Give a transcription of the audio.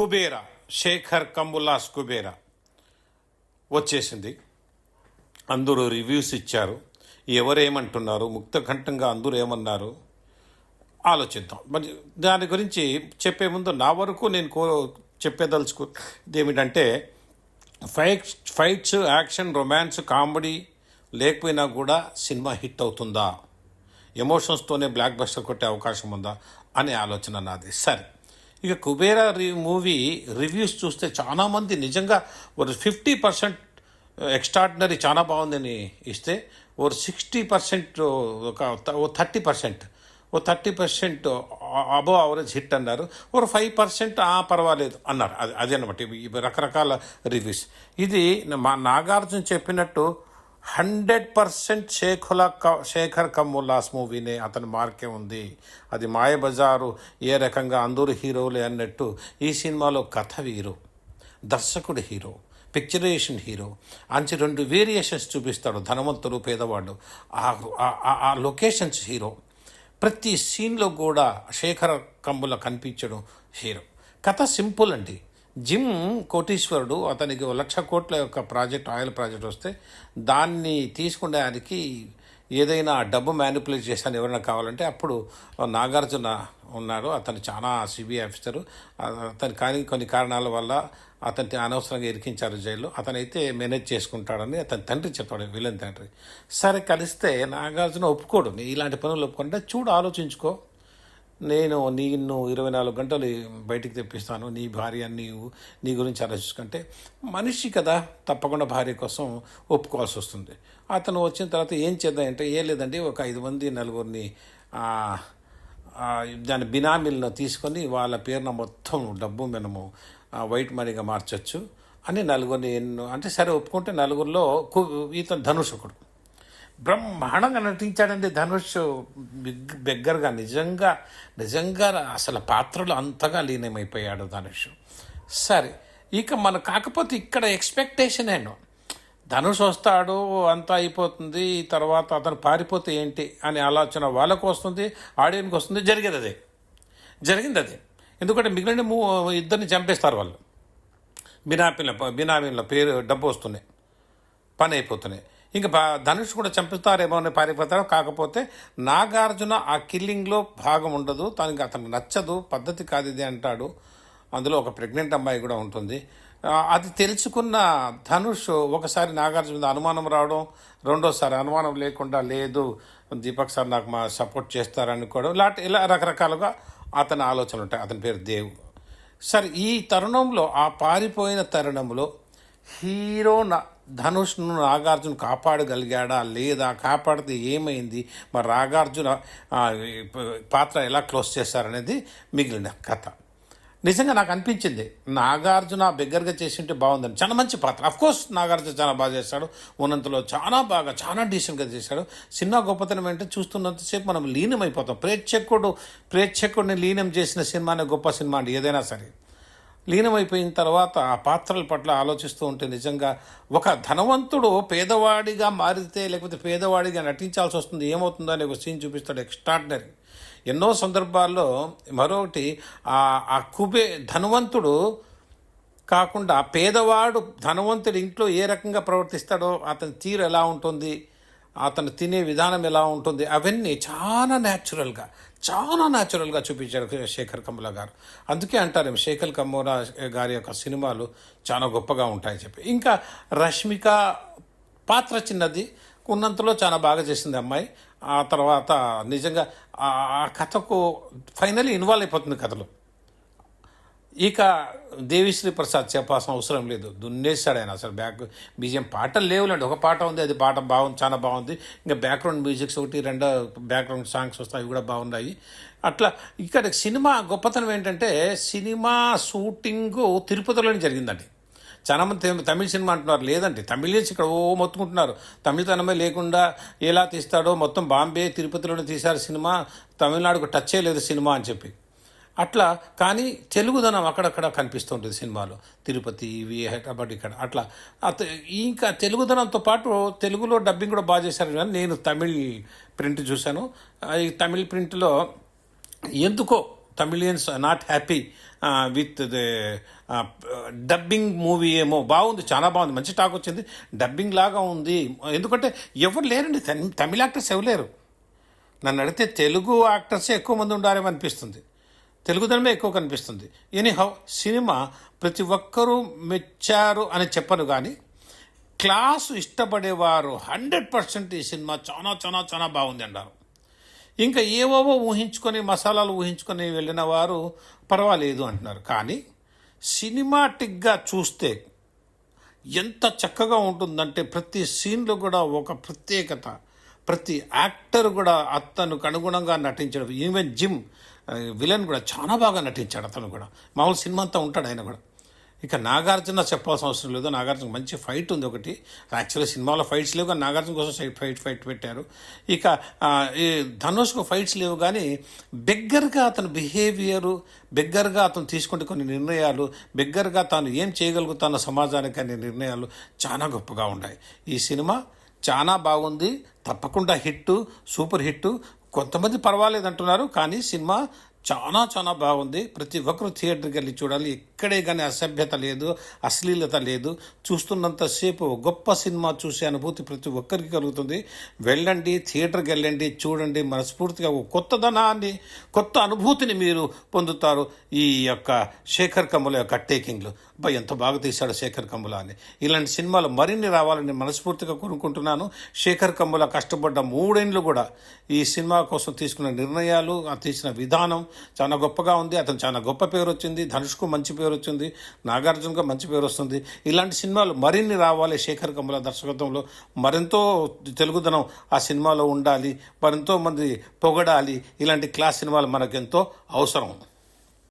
కుబేరా శేఖర్ కంబుల్లాస్ కుబేరా వచ్చేసింది. అందరూ రివ్యూస్ ఇచ్చారు. ఎవరేమంటున్నారు? ముక్తకంఠంగా అందరూ ఏమన్నారు? ఆలోచిద్దాం. మరి దాని గురించి చెప్పే ముందు నా వరకు నేను కో చెప్పేదలుచుకుంది ఏమిటంటే fights fights action romance comedy లేకపోయినా కూడా సినిమా హిట్ అవుతుందా? ఎమోషన్స్తోనే బ్లాక్ బస్టర్ కొట్టే అవకాశం ఉందా? అనే ఆలోచన నాది. సరే. ఇక కుబేరా రి మూవీ రివ్యూస్ చూస్తే చాలామంది నిజంగా ఒక ఫిఫ్టీ పర్సెంట్ uh, ఎక్స్ట్రాడినరీ చాలా బాగుందని ఇస్తే ఓ సిక్స్టీ పర్సెంట్ uh, ఒక ఓ థర్టీ పర్సెంట్ ఓ థర్టీ పర్సెంట్ uh, అబో అవరేజ్ హిట్ అన్నారు. ఒక ఫైవ్ పర్సెంట్ పర్వాలేదు అన్నారు. అది అదే అనమాట ఇవి రకరకాల రివ్యూస్. ఇది మా నాగార్జున చెప్పినట్టు హండ్రెడ్ పర్సెంట్ శేఖుల క శేఖర్ కమ్ముల్లాస్ మూవీనే అతని మార్కే ఉంది. అది మాయబజారు ఏ రకంగా అందరూ హీరోలే అన్నట్టు ఈ సినిమాలో కథ వీరు. దర్శకుడు హీరో పిక్చరేషన్ హీరో అంచి రెండు వేరియేషన్స్ చూపిస్తాడు ధనవంతుడు పేదవాడు. ఆ- ఆ- ఆ లొకేషన్స్ హీరో. ప్రతి సీన్లో కూడా శేఖర కంబుల కనిపించడం హీరో. కథ సింపుల్ అండి. జిమ్ కోటీశ్వరుడు అతనికి లక్ష కోట్ల యొక్క ప్రాజెక్ట్ ఆయిల్ ప్రాజెక్ట్ వస్తే దాన్ని తీసుకునేదానికి ఏదైనా డబ్బు మ్యానిపులేట్ చేశాను ఎవరైనా కావాలంటే అప్పుడు నాగార్జున ఉన్నారు. అతను చాలా సిబిఐ ఆఫీసరు అతను కానీ కొన్ని కారణాల వల్ల అతన్ని అనవసరంగా ఇరికించారు జైల్లో. అతనైతే మేనేజ్ చేసుకుంటాడని అతని తండ్రి చెప్పాడు విలన్ తండ్రి. సరే కలిస్తే నాగార్జున ఒప్పుకోడు. ఇలాంటి పనులు ఒప్పుకుంటే చూడు ఆలోచించుకో. నేను నిన్ను ఇరవై నాలుగు గంటలు బయటికి తెప్పిస్తాను. నీ భార్య నీవు నీ గురించి ఆలోచించుకుంటే మనిషి కదా తప్పకుండా భార్య కోసం ఒప్పుకోవాల్సి వస్తుంది. అతను వచ్చిన తర్వాత ఏం చేద్దామంటే ఏం లేదండి ఒక ఐదు మంది నలుగురిని దాని బినామీలను తీసుకొని వాళ్ళ పేరున మొత్తం డబ్బు మనము వైట్ మనీగా మార్చచ్చు అని నలుగురిని ఎన్నో అంటే సరే ఒప్పుకుంటే నలుగురిలో కు- ఇతను ధనుష్ ఒకడు. బ్రహ్మాండంగా నటించాడండి ధనుష్. బిగ్ బెగ్గరగా నిజంగా నిజంగా అసలు పాత్రలు అంతగా లీనమైపోయాడు ధనుష్. సరే ఇక మన కాకపోతే ఇక్కడ ఎక్స్పెక్టేషన్ ఏను. ధనుష్ వస్తాడు అంతా అయిపోతుంది తర్వాత అతను పారిపోతే ఏంటి అనే ఆలోచన వాళ్ళకు వస్తుంది ఆడియన్కి వస్తుంది జరిగేది అదే. జరిగింది అదే. ఎందుకంటే మిగిలిన మూ ఇద్దరిని చంపేస్తారు వాళ్ళు. బినామీల బినామీల పేరు డబ్బు వస్తున్నాయి. పని అయిపోతున్నాయి. ఇంకా ధనుష్ కూడా చంపుతారేమో అని పారిపోతారు కాకపోతే నాగార్జున ఆ కిల్లింగ్లో భాగం ఉండదు. తనకి అతను నచ్చదు. పద్ధతి కాదు ఇది అంటాడు. అందులో ఒక ప్రెగ్నెంట్ అమ్మాయి కూడా ఉంటుంది. అది తెలుసుకున్న ధనుష్ ఒకసారి నాగార్జున మీద అనుమానం రావడం రెండోసారి అనుమానం లేకుండా లేదు దీపక్ సార్ నాకు మా సపోర్ట్ చేస్తారనుకోవడం ఇలాంటి ఇలా రకరకాలుగా అతని ఆలోచనలు ఉంటాయి. అతని పేరు దేవ్. సరే ఈ తరుణంలో ఆ పారిపోయిన తరుణంలో హీరో నా ధనుష్ను నాగార్జున కాపాడగలిగాడా లేదా? కాపాడితే ఏమైంది? మరి నాగార్జున పాత్ర ఎలా క్లోజ్ చేశారనేది మిగిలిన కథ. నిజంగా నాకు అనిపించింది నాగార్జున బిగ్గరగా చేసింటే బాగుందని. చాలా మంచి పాత్ర. అఫ్ కోర్స్ నాగార్జున చాలా బాగా చేశాడు. ఉన్నంతలో చాలా బాగా చాలా డీసెంట్గా చేశాడు. సినిమా గొప్పతనం ఏంటంటే చూస్తున్నంతసేపు మనం లీనమైపోతాం. ప్రేక్షకుడు ప్రేక్షకుడిని లీనం చేసిన సినిమానే గొప్ప సినిమా అండి ఏదైనా సరే. లీనమైపోయిన తర్వాత ఆ పాత్రల పట్ల ఆలోచిస్తూ ఉంటే నిజంగా ఒక ధనవంతుడు పేదవాడిగా మారితే లేకపోతే పేదవాడిగా నటించాల్సి వస్తుంది ఏమవుతుందో అనే ఒక సీన్ చూపిస్తాడు ఎక్స్ట్రాడినరీ. ఎన్నో సందర్భాల్లో మరొకటి ఆ ఆ కుబే ధనవంతుడు కాకుండా పేదవాడు ధనవంతుడి ఇంట్లో ఏ రకంగా ప్రవర్తిస్తాడో అతని తీరు ఎలా ఉంటుంది అతను తినే విధానం ఎలా ఉంటుంది? అవన్నీ చాలా న్యాచురల్గా చాలా న్యాచురల్గా చూపించారు శేఖర్ కమ్ముల గారు. అందుకే అంటారు శేఖర్ కమ్ముల గారి యొక్క సినిమాలు చాలా గొప్పగా ఉంటాయని చెప్పి. ఇంకా రష్మిక పాత్ర చిన్నది ఉన్నంతలో చాలా బాగా చేసింది అమ్మాయి. ఆ తర్వాత నిజంగా ఆ కథకు ఫైనల్ ఇన్వాల్వ్ అయిపోతుంది కథలో. ఇక దేవిశ్రీ ప్రసాద్ చెప్పాల్సిన అవసరం లేదు. దున్నేశాడు ఆయన అసలు బ్యాక్ బీజిఎం పాటలు లేవులేండి. ఒక పాట ఉంది అది పాట బాగుంది చాలా బాగుంది. ఇంకా బ్యాక్గ్రౌండ్ మ్యూజిక్స్ ఒకటి రెండు బ్యాక్గ్రౌండ్ సాంగ్స్ వస్తాయి అవి కూడా బాగున్నాయి. అట్లా ఇక్కడ సినిమా గొప్పతనం ఏంటంటే సినిమా షూటింగ్ తిరుపతిలోనే జరిగిందండి. చాలా మంది తమిళ సినిమా అంటున్నారు లేదండి. తమిళన్స్ ఇక్కడ ఓ మొత్తుకుంటున్నారు. తమిళతనమే లేకుండా ఎలా తీస్తాడో మొత్తం బాంబే తిరుపతిలోనే తీశారు సినిమా. తమిళనాడుకు టచ్ చేయలేదు సినిమా అని చెప్పి. అట్లా కానీ తెలుగుదనం అక్కడక్కడ కనిపిస్తుంటుంది సినిమాలో. తిరుపతి ఇవి హైదరాబాద్ ఇక్కడ అట్లా. అత- ఇంకా తెలుగుదనంతో పాటు తెలుగులో డబ్బింగ్ కూడా బాగా చేశారు కానీ నేను తమిళ్ ప్రింట్ చూశాను. ఈ తమిళ్ ప్రింట్లో ఎందుకో Tamilians not happy with dubbing movie ఏమో. బాగుంది చాలా బాగుంది మంచి టాక్ వచ్చింది. డబ్బింగ్ లాగా ఉంది. ఎందుకంటే ఎవరు లేరండి తమిళ యాక్టర్స్ ఎవరు లేరు. నన్ను అడిగితే తెలుగు యాక్టర్సే ఎక్కువ మంది ఉండాలేమో అనిపిస్తుంది. తెలుగుదనమే ఎక్కువ కనిపిస్తుంది. ఎనీహౌ సినిమా ప్రతి ఒక్కరూ మెచ్చారు అని చెప్పను కానీ క్లాసు ఇష్టపడేవారు హండ్రెడ్ పర్సెంట్ ఈ సినిమా చాలా చాలా చాలా బాగుంది అన్నారు ఇంకా ఏవేవో ఊహించుకొని మసాలాలు ఊహించుకొని వెళ్ళిన వారు పర్వాలేదు అంటున్నారు. కానీ సినిమాటిక్గా చూస్తే ఎంత చక్కగా ఉంటుందంటే ప్రతి సీన్లో కూడా ఒక ప్రత్యేకత. ప్రతి యాక్టర్ కూడా అతనికి అనుగుణంగా నటించడం. ఈవెన్ జిమ్ విలన్ కూడా చాలా బాగా నటించాడు అతను కూడా. మామూలు సినిమా అంతా ఉంటాడు ఆయన కూడా. ఇక నాగార్జున చెప్పాల్సిన అవసరం లేదు. నాగార్జున మంచి ఫైట్ ఉంది ఒకటి. యాక్చువల్లీ సినిమాలో ఫైట్స్ లేవు కానీ నాగార్జున కోసం సైడ్ ఫైట్ ఫైట్ పెట్టారు. ఇక ఈ ధనుష్కు ఫైట్స్ లేవు కానీ బిగ్గరగా అతని బిహేవియరు బిగ్గరగా అతను తీసుకుంటే కొన్ని నిర్ణయాలు బిగ్గరగా తాను ఏం చేయగలుగుతానో సమాజానికి అనే నిర్ణయాలు చాలా గొప్పగా ఉన్నాయి. ఈ సినిమా చాలా బాగుంది. తప్పకుండా హిట్ సూపర్ హిట్ కొంతమంది పర్వాలేదు అంటున్నారు కానీ సినిమా చాలా చాలా బాగుంది. ప్రతి ఒక్కరు థియేటర్కి వెళ్ళి చూడాలి. ఎక్కడే కానీ అసభ్యత లేదు అశ్లీలత లేదు. చూస్తున్నంతసేపు గొప్ప సినిమా చూసే అనుభూతి ప్రతి ఒక్కరికి కలుగుతుంది. వెళ్ళండి థియేటర్కి వెళ్ళండి చూడండి. మనస్ఫూర్తిగా ఒక కొత్తదనాన్ని కొత్త అనుభూతిని మీరు పొందుతారు ఈ యొక్క శేఖర్ కమ్ముల యొక్క టేకింగ్లు. అబ్బా ఎంత బాగా తీశాడు శేఖర్ కంబుల అని. ఇలాంటి సినిమాలు మరిన్ని రావాలని మనస్ఫూర్తిగా కోరుకుంటున్నాను. శేఖర్ కంబుల కష్టపడ్డ మూడేండ్లు కూడా ఈ సినిమా కోసం తీసుకున్న నిర్ణయాలు ఆ తీసిన విధానం చాలా గొప్పగా ఉంది. అతను చాలా గొప్ప పేరు వచ్చింది. ధనుష్కు మంచి పేరు వచ్చింది. నాగార్జునకు మంచి పేరు వస్తుంది. ఇలాంటి సినిమాలు మరిన్ని రావాలి శేఖర్ కంబుల దర్శకత్వంలో. మరెంతో తెలుగుదనం ఆ సినిమాలో ఉండాలి. మరెంతో మంది పొగడాలి. ఇలాంటి క్లాస్ సినిమాలు మనకెంతో అవసరం.